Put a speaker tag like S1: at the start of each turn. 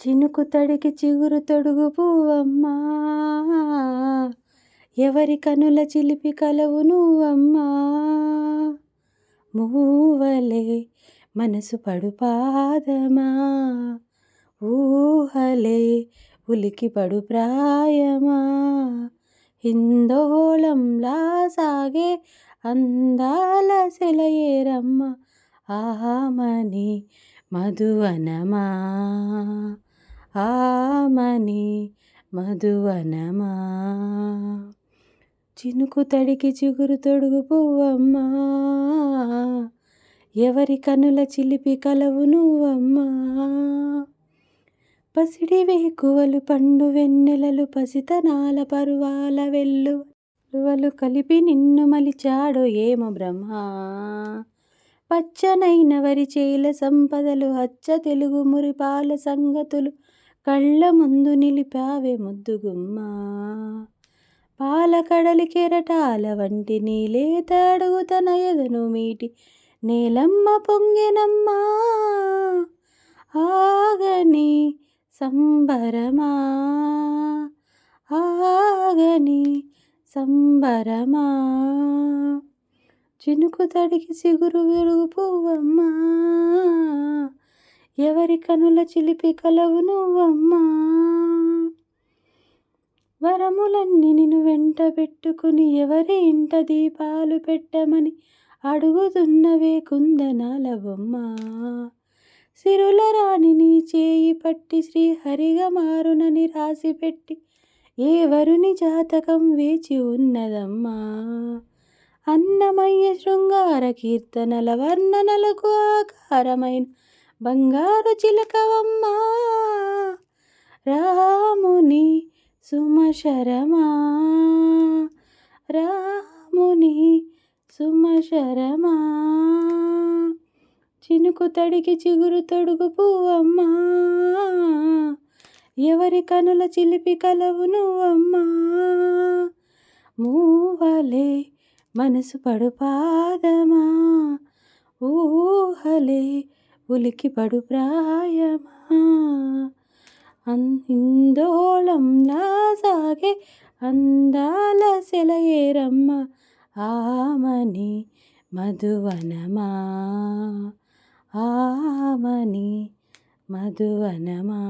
S1: చినుకు తడికి చిగురు తొడుగు పువ్వమ్మా. ఎవరి కనుల చిలిపి కలవు నువ్వమ్మా మూవలే మనసు పడు పాదమా. ఊహలే ఉలికి పడు ప్రాయమా. హిందోళంలా సాగే అందాల సెలయేరమ్మ. ఆమని మధువనమా? ఆమని మధువనమా? చినుకు తడికి చిగురు తొడుగు పువ్వమ్మా. ఎవరి కనుల చిలిపి కలవు నువ్వమ్మా? పసిడి వేకువలు పండు వెన్నెలలు పసితనాల పరువాల వెల్లువలు కలిపి నిన్ను మలిచాడో ఏమో బ్రహ్మ? పచ్చనైన వరి చేల సంపదలు అచ్చ తెలుగు మురిపాల సంగతులు కళ్ళ ముందు నిలిపావే ముద్దుగుమ్మ. పాల కడలి కెరటాల వంటి నీలే తడుగుతన ఎదను మీటి నేలమ్మ పొంగెనమ్మా. ఆగని సంబరమా ఆగని సంబరమా. చినుకు తడికి సిగురు వెలుగు పువ్వమ్మా. ఎవరి కనుల చిలిపి కలవు నువ్వమ్మా వరములన్నీ నిన్ను వెంట పెట్టుకుని ఎవరి ఇంట దీపాలు పెట్టమని అడుగుతున్నవే కుందనాల బొమ్మ సిరుల రాణి నీ చేయి పట్టి శ్రీహరిగా మారునని రాసి పెట్టి ఏ వరుని జాతకం వేచి ఉన్నదమ్మా. అన్నమయ్య శృంగార కీర్తనల వర్ణనలకు ఆకారమైన బంగారు చిలకవమ్మా. రాముని సుమశరమా. రాముని సుమశరమా. చినుకు తడికి చిగురు తొడుగు పువ్వమ్మా. ఎవరి కనుల చిలిపి కలవు నువ్వమ్మా. మూవలే మనసు పడు పాదమా ఊహలే ఉలికి పడు ప్రాయమా? అందోళం నా సాగే అందాల సెలయేరమ్మ ఆమని మధువనమా? ఆమని మధువనమా?